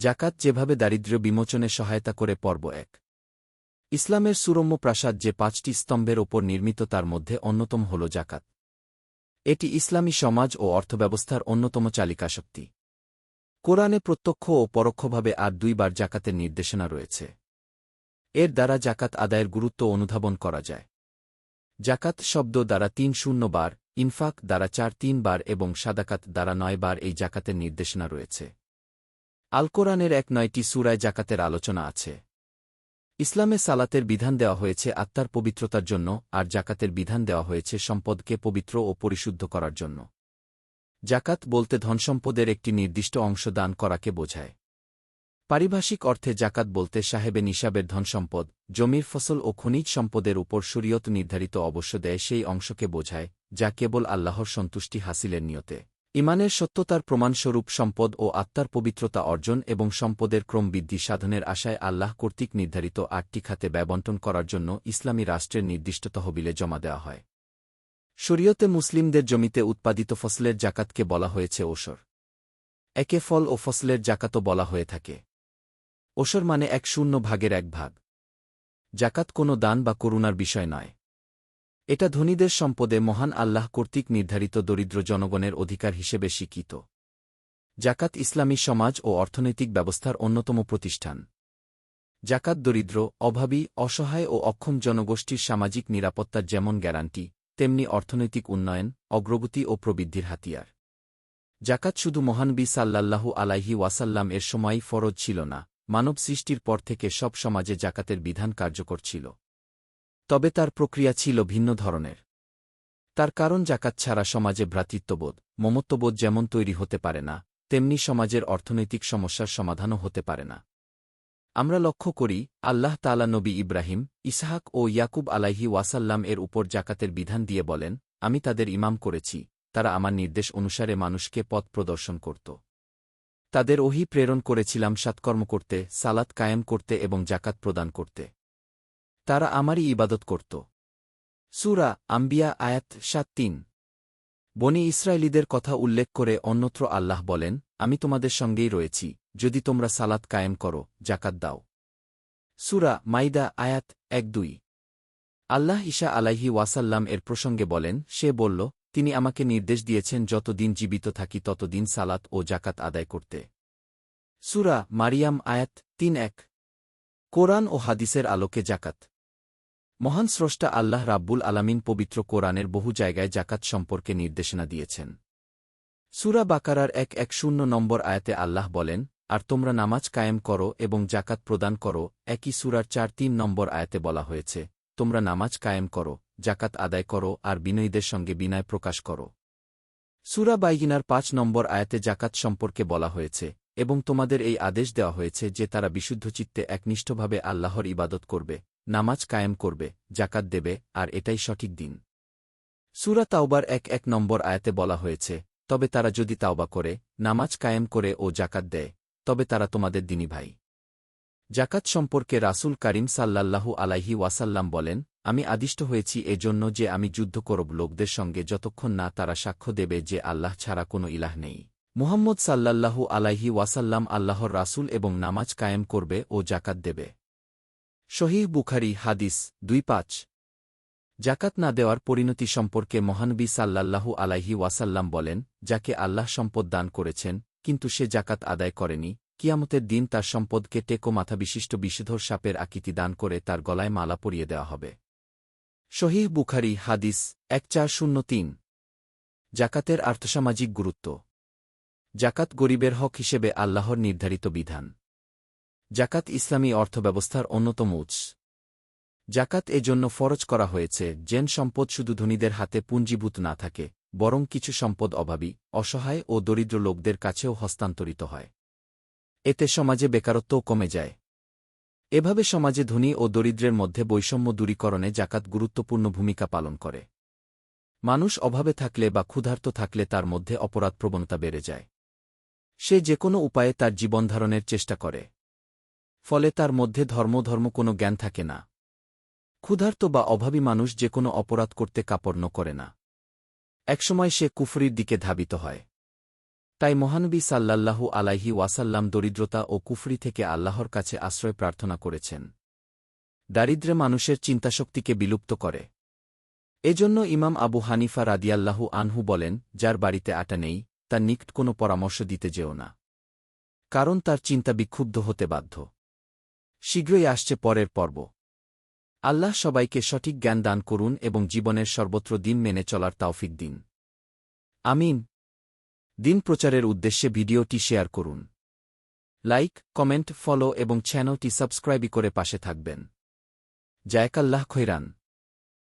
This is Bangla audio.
জাকাত যেভাবে দারিদ্র্য বিমোচনে সহায়তা করে পর্ব এক। ইসলামের সুরম্য প্রাসাদ যে পাঁচটি স্তম্ভের ওপর নির্মিত তার মধ্যে অন্যতম হল জাকাত। এটি ইসলামী সমাজ ও অর্থব্যবস্থার অন্যতম চালিকাশক্তি। কোরআনে প্রত্যক্ষ ও পরোক্ষভাবে আর দুইবার জাকাতের নির্দেশনা রয়েছে। এর দ্বারা জাকাত আদায়ের গুরুত্ব অনুধাবন করা যায়। জাকাত শব্দ দ্বারা তিন শূন্য বার, ইনফাক দ্বারা চার তিন বার এবং সাদাকাত দ্বারা নয় বার এই জাকাতের নির্দেশনা রয়েছে। আল কোরআনের এক নয়টি সুরায় জাকাতের আলোচনা আছে। ইসলামে সালাতের বিধান দেওয়া হয়েছে আত্মার পবিত্রতার জন্য, আর জাকাতের বিধান দেওয়া হয়েছে সম্পদকে পবিত্র ও পরিশুদ্ধ করার জন্য। জাকাত বলতে ধনসম্পদের একটি নির্দিষ্ট অংশ দান করাকে বোঝায়। পারিভাষিক অর্থে জাকাত বলতে সাহেবে নিসাবের ধনসম্পদ, জমির ফসল ও খনিজ সম্পদের উপর শরীয়ত নির্ধারিত অবশ্য দেয় সেই অংশকে বোঝায়, যা কেবল আল্লাহর সন্তুষ্টি হাসিলের নিয়তে। ইমানের সত্যতার প্রমাণস্বরূপ সম্পদ ও আত্মার পবিত্রতা অর্জন এবং সম্পদের ক্রমবৃদ্ধি সাধনের আশায় আল্লাহ কর্তৃক নির্ধারিত আটটি খাতে ব্যবন্টন করার জন্য ইসলামী রাষ্ট্রের নির্দিষ্ট তহবিলে জমা দেওয়া হয়। শরীয়তে মুসলিমদের জমিতে উৎপাদিত ফসলের জাকাতকে বলা হয়েছে ওসর। একে ফল ও ফসলের জাকাতও বলা হয়ে থাকে। ওসর মানে এক শূন্য ভাগের এক ভাগ। জাকাত কোনো দান বা করুণার বিষয় নয়। এটা ধনীদের সম্পদে মহান আল্লাহ কর্তৃক নির্ধারিত দরিদ্র জনগণের অধিকার হিসেবে স্বীকৃত। জাকাত ইসলামী সমাজ ও অর্থনৈতিক ব্যবস্থার অন্যতম প্রতিষ্ঠান। জাকাত দরিদ্র, অভাবী, অসহায় ও অক্ষম জনগোষ্ঠীর সামাজিক নিরাপত্তার যেমন গ্যারান্টি, তেমনি অর্থনৈতিক উন্নয়ন, অগ্রগতি ও প্রবৃদ্ধির হাতিয়ার। জাকাত শুধু মহানবী সাল্লাল্লাহু আলাইহি ওয়াসাল্লাম এর সময়ই ফরজ ছিল না মানব সৃষ্টির পর থেকে সব সমাজে জাকাতের বিধান কার্যকর ছিল। তবে তার প্রক্রিয়া ছিল ভিন্ন ধরনের। তার কারণ জাকাত ছাড়া সমাজে ভ্রাতৃত্ববোধ, মমত্ববোধ যেমন তৈরি হতে পারে না, তেমনি সমাজের অর্থনৈতিক সমস্যার সমাধানও হতে পারে না। আমরা লক্ষ্য করি, আল্লাহ তালা নবী ইব্রাহিম, ইসাহাক ও ইয়াকুব আলাইহি ওয়াসাল্লাম এর উপর জাকাতের বিধান দিয়ে বলেন, আমি তাদের ইমাম করেছি, তারা আমার নির্দেশ অনুসারে মানুষকে পথ প্রদর্শন করত। তাদের ওহি প্রেরণ করেছিলাম সৎকর্ম করতে, সালাত কায়েম করতে এবং জাকাত প্রদান করতে। তারা আমারই ইবাদত করত। সুরা আম্বিয়া আয়াত সাত তিন। বনি ইসরায়েলিদের কথা উল্লেখ করে অন্যত্র আল্লাহ বলেন, আমি তোমাদের সঙ্গেই রয়েছি, যদি তোমরা সালাত কায়েম করো জাকাত দাও। সুরা মাইদা আয়াত এক দুই। আল্লাহ ঈশা আলাইহি ওয়াসাল্লাম এর প্রসঙ্গে বলেন, সে বলল, তিনি আমাকে নির্দেশ দিয়েছেন যতদিন জীবিত থাকি ততদিন সালাত ও জাকাত আদায় করতে। সুরা মারিয়াম আয়াত তিন এক। কোরআন ও হাদিসের আলোকে জাকাত মহান স্রষ্টা আল্লাহ রাব্বুল আলামিন পবিত্র কোরআনের বহু জায়গায় জাকাত সম্পর্কে নির্দেশনা দিয়েছেন। সুরা বাকারার এক এক শূন্য নম্বর আয়াতে আল্লাহ বলেন, আর তোমরা নামাজ কায়েম করো এবং জাকাত প্রদান করো একই সুরার চার তিন নম্বর আয়াতে বলা হয়েছে, তোমরা নামাজ কায়েম করো জাকাত আদায় করো আর বিনয়ীদের সঙ্গে বিনয় প্রকাশ করো সুরা বাইগিনার পাঁচ নম্বর আয়াতে জাকাত সম্পর্কে বলা হয়েছে, এবং তোমাদের এই আদেশ দেওয়া হয়েছে যে তারা বিশুদ্ধচিত্তে একনিষ্ঠভাবে আল্লাহর ইবাদত করবে নামাজ কায়েম করবে জাকাত দেবে, আর এটাই সঠিক দিন। সুরা তাওবার এক এক নম্বর আয়াতে বলা হয়েছে, তবে তারা যদি তাওবা করে, নামাজ কায়েম করে ও জাকাত দেয়, তবে তারা তোমাদের দিনী ভাই। জাকাত সম্পর্কে রাসুল করিম সাল্লাল্লাহু আলাইহি ওয়াসাল্লাম বলেন, আমি আদিষ্ট হয়েছি এজন্য যে আমি যুদ্ধ করব লোকদের সঙ্গে যতক্ষণ না তারা সাক্ষ্য দেবে যে আল্লাহ ছাড়া কোনো ইলাহ নেই। মুহাম্মদ সাল্লাল্লাহু আলাইহি ওয়াসাল্লাম আল্লাহর রাসুল এবং নামাজ কায়েম করবে ও জাকাত দেবে। শহীহ বুখারি হাদিস দুই পাঁচ। জাকাত না দেওয়ার পরিণতি সম্পর্কে মহানবী সাল্লাল্লাহু আলাইহি ওয়াসাল্লাম বলেন, যাকে আল্লাহ সম্পদ দান করেছেন, কিন্তু সে জাকাত আদায় করেনি, কিয়ামতের দিন তার সম্পদকে টেকো মাথা বিশিষ্ট বিষধর সাপের আকৃতি দান করে তার গলায় মালা পরিয়ে দেওয়া হবে। শহীহ বুখারি হাদিস এক চার শূন্য তিন। জাকাতের আর্থসামাজিক গুরুত্ব। জাকাত গরিবের হক হিসেবে আল্লাহর নির্ধারিত বিধান। জাকাত ইসলামী অর্থব্যবস্থার অন্যতম উৎস। জাকাত এজন্য ফরজ করা হয়েছে, যেন সম্পদ শুধু ধনীদের হাতে পুঞ্জীভূত না থাকে, বরং কিছু সম্পদ অভাবী, অসহায় ও দরিদ্র লোকদের কাছেও হস্তান্তরিত হয়। এতে সমাজে বেকারত্বও কমে যায়। এভাবে সমাজে ধনী ও দরিদ্রের মধ্যে বৈষম্য দূরীকরণে জাকাত গুরুত্বপূর্ণ ভূমিকা পালন করে। মানুষ অভাবে থাকলে বা ক্ষুধার্ত থাকলে তার মধ্যে অপরাধ প্রবণতা বেড়ে যায়। সে যে কোনো উপায়ে তার জীবনধারণের চেষ্টা করে। ফলে তার মধ্যে ধর্ম ধর্ম কোনো জ্ঞান থাকে না। ক্ষুধার্ত বা অভাবী মানুষ যে কোনো অপরাধ করতে কাপড় করে না। একসময় সে কুফরির দিকে ধাবিত হয়। তাই মহানবী সাল্লাল্লাহু আলাইহি ওয়াসাল্লাম দরিদ্রতা ও কুফরি থেকে আল্লাহর কাছে আশ্রয় প্রার্থনা করেছেন। দারিদ্রে মানুষের চিন্তাশক্তিকে বিলুপ্ত করে। এজন্য ইমাম আবু হানিফা রাদিয়াল্লাহু আনহু বলেন, যার বাড়িতে আটা নেই, তার নিকট কোনো পরামর্শ দিতে যেও না। কারণ তার চিন্তা বিক্ষুব্ধ হতে বাধ্য। শীঘ্রই আসছে পরের পর্ব। আল্লাহ সবাইকে সঠিক জ্ঞান দান করুন এবং জীবনের সর্বত্র দিন মেনে চলার তাওফিক দিন। আমিন। দিন প্রচারের উদ্দেশ্যে ভিডিওটি শেয়ার করুন। লাইক, কমেন্ট, ফলো এবং চ্যানেলটি সাবস্ক্রাইবই করে পাশে থাকবেন। জায়কাল্লাহ খৈরান।